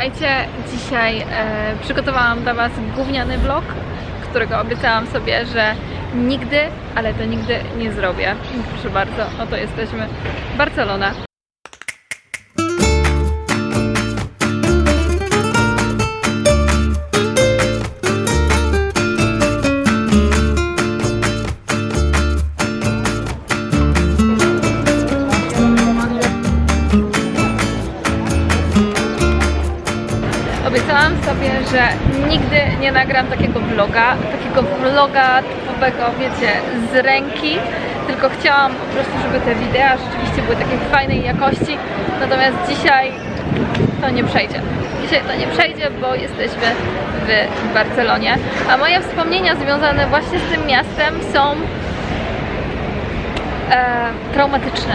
Słuchajcie, dzisiaj e, przygotowałam dla Was gówniany vlog, którego obiecałam sobie, że nigdy, ale to nigdy nie zrobię. Proszę bardzo, oto jesteśmy. Barcelona. Sobie, że nigdy nie nagram takiego vloga, takiego vloga typowego, wiecie, z ręki, tylko chciałam po prostu, żeby te wideo rzeczywiście były takiej fajnej jakości, natomiast dzisiaj to nie przejdzie. Dzisiaj to nie przejdzie, bo jesteśmy w Barcelonie, a moje wspomnienia związane właśnie z tym miastem są e, traumatyczne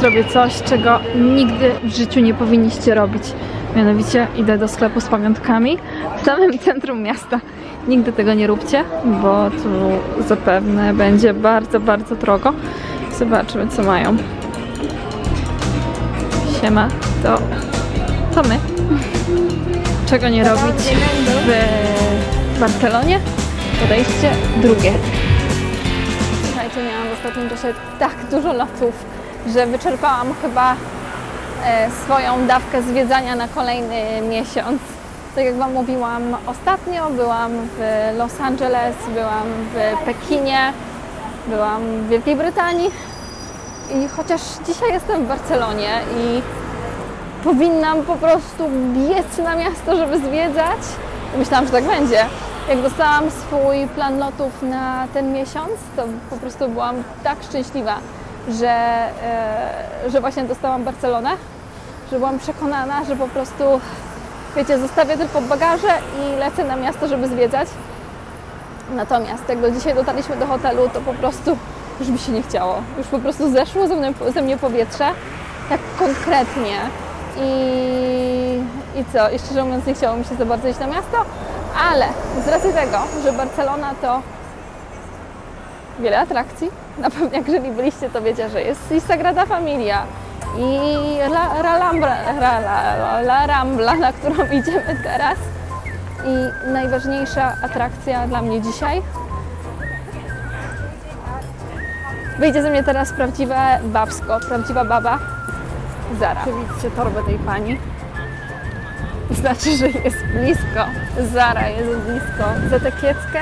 zrobię coś, czego nigdy w życiu nie powinniście robić. Mianowicie idę do sklepu z pamiątkami w samym centrum miasta. Nigdy tego nie róbcie, bo tu zapewne będzie bardzo, bardzo drogo. Zobaczmy, co mają. Siema, to, to my. Czego nie robić w Barcelonie? Podejście drugie. Słuchajcie, miałam w ostatnim czasie tak dużo lotów, że wyczerpałam chyba swoją dawkę zwiedzania na kolejny miesiąc. Tak jak Wam mówiłam ostatnio, byłam w Los Angeles, byłam w Pekinie, byłam w Wielkiej Brytanii i chociaż dzisiaj jestem w Barcelonie i powinnam po prostu biec na miasto, żeby zwiedzać, myślałam, że tak będzie. Jak dostałam swój plan lotów na ten miesiąc, to po prostu byłam tak szczęśliwa, że, e, że właśnie dostałam Barcelonę, że byłam przekonana, że po prostu, wiecie, zostawię tylko bagaże i lecę na miasto, żeby zwiedzać. Natomiast jak do dzisiaj dotarliśmy do hotelu, to po prostu już mi się nie chciało. Już po prostu zeszło ze mnie, ze mnie powietrze, tak konkretnie. I, I co? I szczerze mówiąc nie chciało mi się za bardzo iść na miasto, ale z racji tego, że Barcelona to wiele atrakcji. Na pewno jak jeżeli byliście, to wiecie, że jest i Sagrada Familia i La, La, La, La Rambla, na którą idziemy teraz. I najważniejsza atrakcja dla mnie dzisiaj. Wyjdzie ze mnie teraz prawdziwe babsko, prawdziwa baba. Zara. Widzicie torbę tej pani. Znaczy, że jest blisko. Zara jest blisko. Za tę kieckę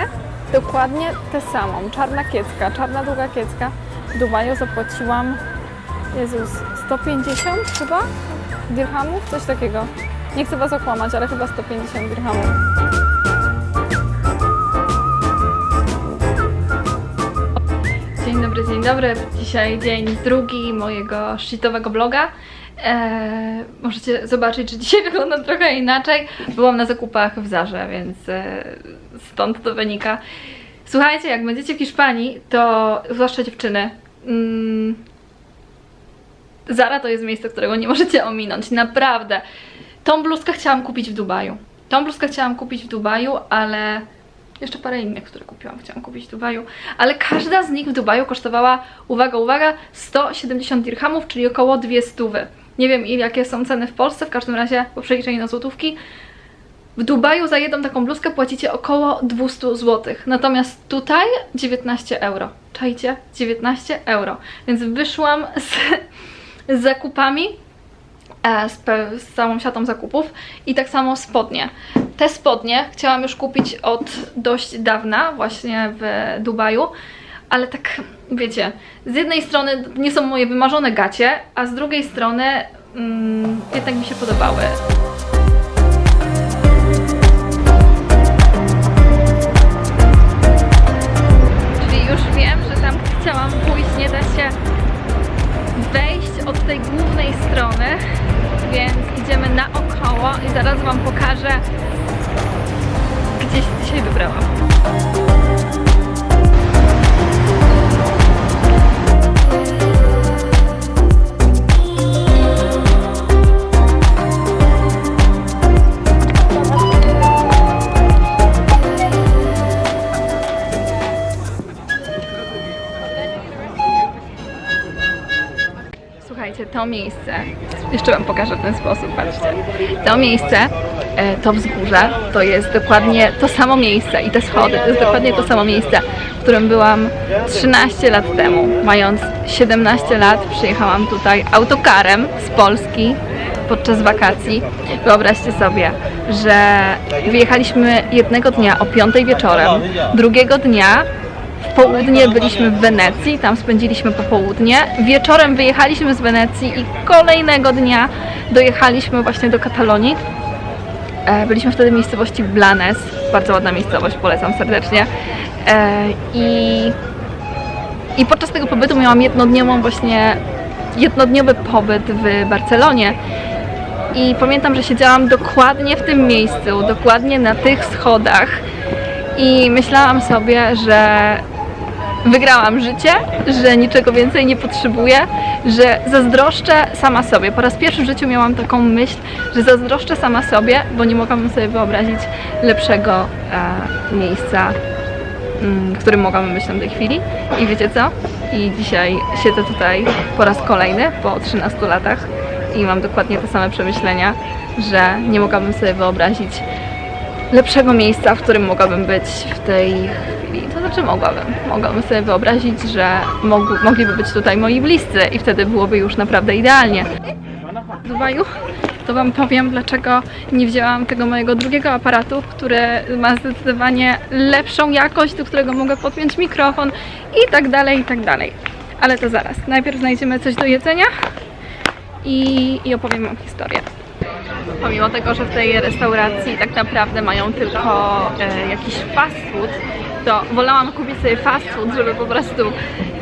dokładnie tę samą. Czarna kiecka, czarna długa kiecka. W Dubaju zapłaciłam, Jezus, 150 chyba dirhamów? Coś takiego. Nie chcę Was okłamać, ale chyba 150 dirhamów. Dzień dobry, dzień dobry. Dzisiaj dzień drugi mojego szczytowego vloga. Eee, możecie zobaczyć, że dzisiaj wyglądam trochę inaczej. Byłam na zakupach w Zarze, więc e, stąd to wynika. Słuchajcie, jak będziecie w Hiszpanii, to zwłaszcza dziewczyny, mm, Zara to jest miejsce, którego nie możecie ominąć. Naprawdę. Tą bluzkę chciałam kupić w Dubaju. Tą bluzkę chciałam kupić w Dubaju, ale jeszcze parę innych, które kupiłam, chciałam kupić w Dubaju. Ale każda z nich w Dubaju kosztowała, uwaga, uwaga, 170 dirhamów, czyli około 200. Nie wiem, jakie są ceny w Polsce, w każdym razie po przeliczeniu na złotówki. W Dubaju za jedną taką bluzkę płacicie około 200 zł. Natomiast tutaj 19 euro. Czajcie? 19 euro. Więc wyszłam z, z zakupami, e, z, z całą siatą zakupów i tak samo spodnie. Te spodnie chciałam już kupić od dość dawna, właśnie w Dubaju, ale tak wiecie, z jednej strony nie są moje wymarzone gacie, a z drugiej strony mm, jednak mi się podobały. Czyli już wiem, że tam chciałam pójść nie da się wejść od tej głównej strony, więc idziemy naokoło i zaraz Wam pokażę, gdzie się dzisiaj wybrałam. To miejsce, jeszcze Wam pokażę w ten sposób, patrzcie. To miejsce, e, to wzgórze, to jest dokładnie to samo miejsce i te schody, to jest dokładnie to samo miejsce, w którym byłam 13 lat temu. Mając 17 lat przyjechałam tutaj autokarem z Polski podczas wakacji. Wyobraźcie sobie, że wyjechaliśmy jednego dnia o 5 wieczorem, drugiego dnia w południe byliśmy w Wenecji, tam spędziliśmy popołudnie. Wieczorem wyjechaliśmy z Wenecji i kolejnego dnia dojechaliśmy właśnie do Katalonii. E, Byliśmy wtedy w miejscowości Blanes, bardzo ładna miejscowość, polecam serdecznie. E, I, I podczas tego pobytu miałam jednodniową właśnie, jednodniowy pobyt w Barcelonie. I pamiętam, że siedziałam dokładnie w tym miejscu, dokładnie na tych schodach i myślałam sobie, że wygrałam życie, że niczego więcej nie potrzebuję, że zazdroszczę sama sobie. Po raz pierwszy w życiu miałam taką myśl, że zazdroszczę sama sobie, bo nie mogłabym sobie wyobrazić lepszego e, miejsca, mm, w którym mogłabym być na tej chwili. I wiecie co? I dzisiaj siedzę tutaj po raz kolejny, po 13 latach i mam dokładnie te same przemyślenia, że nie mogłabym sobie wyobrazić lepszego miejsca, w którym mogłabym być w tej chwili. To znaczy mogłabym. Mogłabym sobie wyobrazić, że mogł, mogliby być tutaj moi bliscy i wtedy byłoby już naprawdę idealnie. W Dubaju to Wam powiem, dlaczego nie wzięłam tego mojego drugiego aparatu, który ma zdecydowanie lepszą jakość, do którego mogę podpiąć mikrofon i tak dalej, i tak dalej. Ale to zaraz. Najpierw znajdziemy coś do jedzenia i, i opowiem Wam historię. Pomimo tego, że w tej restauracji tak naprawdę mają tylko e, jakiś fast food, to wolałam kupić sobie fast food, żeby po prostu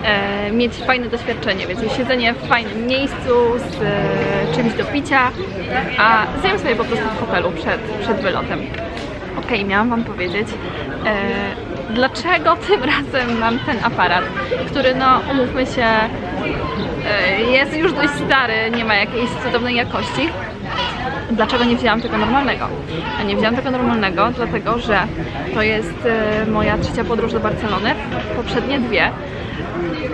e, mieć fajne doświadczenie, wiecie, siedzenie w fajnym miejscu z e, czymś do picia, a zjem sobie po prostu w hotelu przed, przed wylotem. Okej, miałam Wam powiedzieć, e, dlaczego tym razem mam ten aparat, który no, umówmy się, e, jest już dość stary, nie ma jakiejś cudownej jakości. Dlaczego nie wzięłam tego normalnego? A nie wzięłam tego normalnego, dlatego że to jest e, moja trzecia podróż do Barcelony. Poprzednie dwie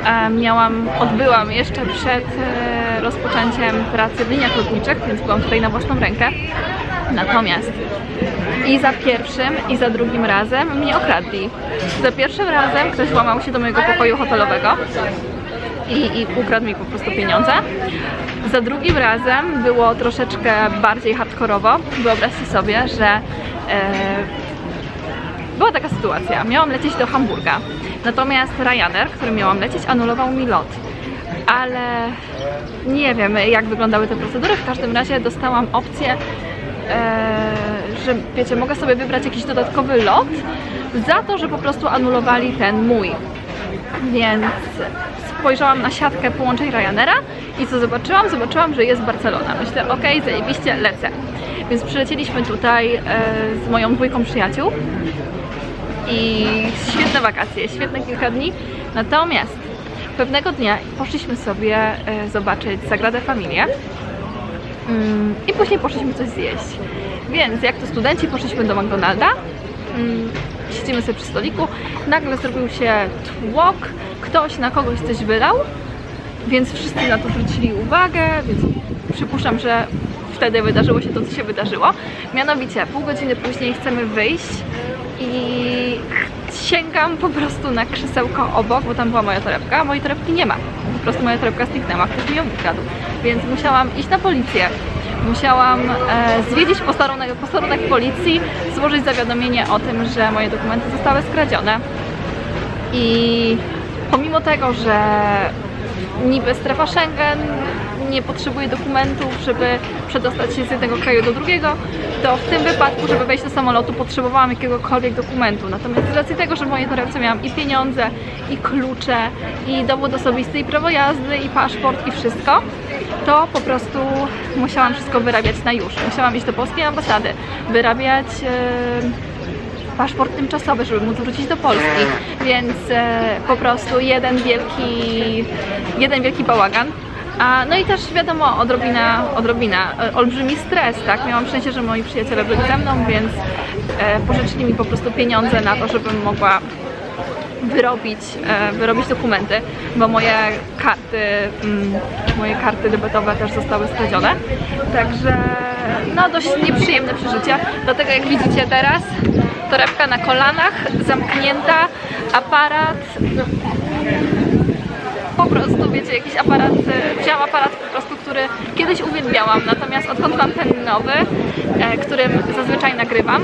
e, miałam, odbyłam jeszcze przed e, rozpoczęciem pracy w liniach lotniczych, więc byłam tutaj na własną rękę. Natomiast i za pierwszym, i za drugim razem mnie okradli. Za pierwszym razem ktoś włamał się do mojego pokoju hotelowego i, i ukradł mi po prostu pieniądze. Za drugim razem było troszeczkę bardziej hardkorowo. Wyobraźcie sobie, że e, była taka sytuacja. Miałam lecieć do Hamburga, natomiast Ryanair, którym miałam lecieć, anulował mi lot. Ale nie wiem, jak wyglądały te procedury. W każdym razie dostałam opcję, e, że wiecie, mogę sobie wybrać jakiś dodatkowy lot za to, że po prostu anulowali ten mój. Więc spojrzałam na siatkę połączeń Ryanaira i co zobaczyłam? Zobaczyłam, że jest Barcelona. Myślę, okej, zajebiście, lecę. Więc przylecieliśmy tutaj e, z moją dwójką przyjaciół i świetne wakacje, świetne kilka dni. Natomiast pewnego dnia poszliśmy sobie e, zobaczyć Sagradę Familię mm, i później poszliśmy coś zjeść. Więc jak to studenci poszliśmy do McDonalda, mm, siedzimy sobie przy stoliku, nagle zrobił się tłok, ktoś na kogoś coś wylał, więc wszyscy na to zwrócili uwagę, więc przypuszczam, że wtedy wydarzyło się to, co się wydarzyło. Mianowicie, pół godziny później chcemy wyjść i sięgam po prostu na krzesełko obok, bo tam była moja torebka, a mojej torebki nie ma. Po prostu moja torebka zniknęła, ktoś mi ją ukradł. Więc musiałam iść na policję. Musiałam e, zwiedzić posterunek, posterunek policji, złożyć zawiadomienie o tym, że moje dokumenty zostały skradzione. I pomimo tego, że niby strefa Schengen nie potrzebuje dokumentów, żeby przedostać się z jednego kraju do drugiego, to w tym wypadku, żeby wejść do samolotu, potrzebowałam jakiegokolwiek dokumentu. Natomiast z racji tego, że w mojej torebce miałam i pieniądze, i klucze, i dowód osobisty, i prawo jazdy, i paszport, i wszystko, to po prostu musiałam wszystko wyrabiać na już. Musiałam iść do polskiej ambasady, wyrabiać... Yy paszport tymczasowy, żeby móc wrócić do Polski, więc e, po prostu jeden wielki, jeden wielki bałagan. A, no i też wiadomo, odrobina, odrobina, e, olbrzymi stres, tak? Miałam szczęście, że moi przyjaciele byli ze mną, więc e, pożyczyli mi po prostu pieniądze na to, żebym mogła wyrobić, e, wyrobić dokumenty, bo moje karty, mm, moje karty debetowe też zostały skradzione. Także no dość nieprzyjemne przeżycie. Dlatego jak widzicie teraz, torebka na kolanach, zamknięta, aparat, po prostu, wiecie, jakiś aparat, e, wziąłam aparat po prostu, który kiedyś uwielbiałam, natomiast odkąd mam ten nowy, e, którym zazwyczaj nagrywam,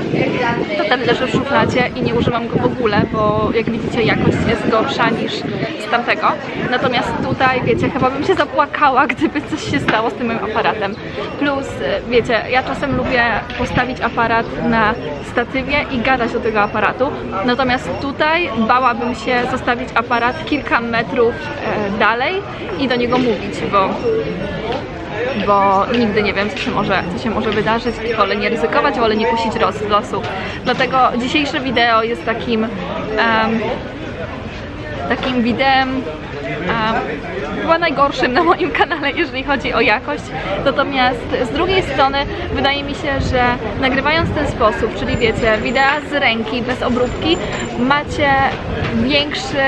to ten leży w szufladzie i nie używam go w ogóle, bo jak widzicie jakość jest gorsza niż z tamtego. Natomiast tutaj, wiecie, chyba bym się zapłakała, gdyby coś się stało z tym moim aparatem. Plus, e, wiecie, ja czasem lubię postawić aparat na statywie i gadać do tego aparatu, natomiast tutaj bałabym się zostawić aparat kilka metrów e, dalej i do niego mówić, bo bo nigdy nie wiem, co się może, co się może wydarzyć wolę nie ryzykować, wolę nie kusić los, losu. Dlatego dzisiejsze wideo jest takim em, takim widem em, chyba najgorszym na moim kanale, jeżeli chodzi o jakość. Natomiast z drugiej strony wydaje mi się, że nagrywając w ten sposób, czyli wiecie, wideo z ręki, bez obróbki, macie większy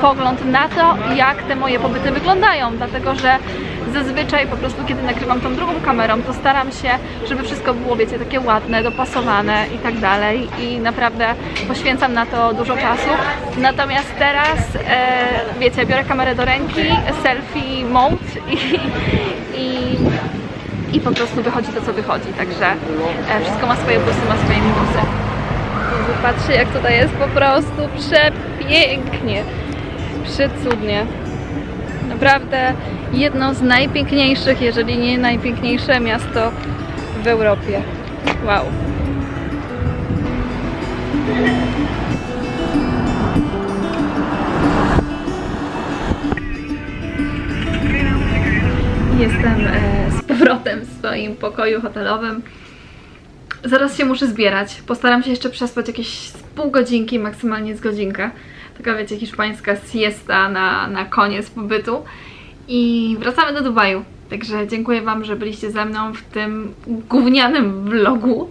pogląd na to, jak te moje pobyty wyglądają, dlatego że zazwyczaj po prostu kiedy nagrywam tą drugą kamerą, to staram się, żeby wszystko było, wiecie, takie ładne, dopasowane i tak dalej i naprawdę poświęcam na to dużo czasu. Natomiast teraz, e, wiecie, biorę kamerę do ręki, selfie mode i, i, i po prostu wychodzi to, co wychodzi, także e, wszystko ma swoje plusy, ma swoje minusy. Jezu, Patrzcie, jak tutaj jest po prostu przepięknie, przecudnie. Naprawdę jedno z najpiękniejszych, jeżeli nie najpiękniejsze miasto w Europie. Wow. Jestem e, z powrotem w swoim pokoju hotelowym. Zaraz się muszę zbierać. Postaram się jeszcze przespać jakieś pół godzinki, maksymalnie z godzinkę. Taka wiecie, hiszpańska siesta na, na koniec pobytu. I wracamy do Dubaju. Także dziękuję Wam, że byliście ze mną w tym gównianym vlogu.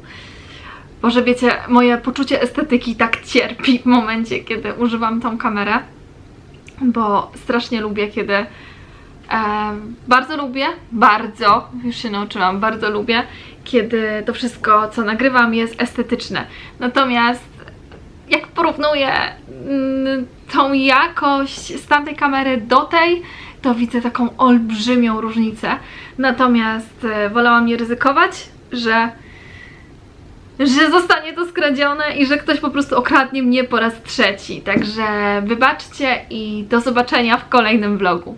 Może wiecie, moje poczucie estetyki tak cierpi w momencie, kiedy używam tą kamerę. Bo strasznie lubię, kiedy E, bardzo lubię, bardzo, już się nauczyłam, bardzo lubię, kiedy to wszystko, co nagrywam, jest estetyczne. Natomiast jak porównuję mm, tą jakość z tamtej kamery do tej, to widzę taką olbrzymią różnicę. Natomiast e, wolałam nie ryzykować, że że zostanie to skradzione i że ktoś po prostu okradnie mnie po raz trzeci. Także wybaczcie i do zobaczenia w kolejnym vlogu.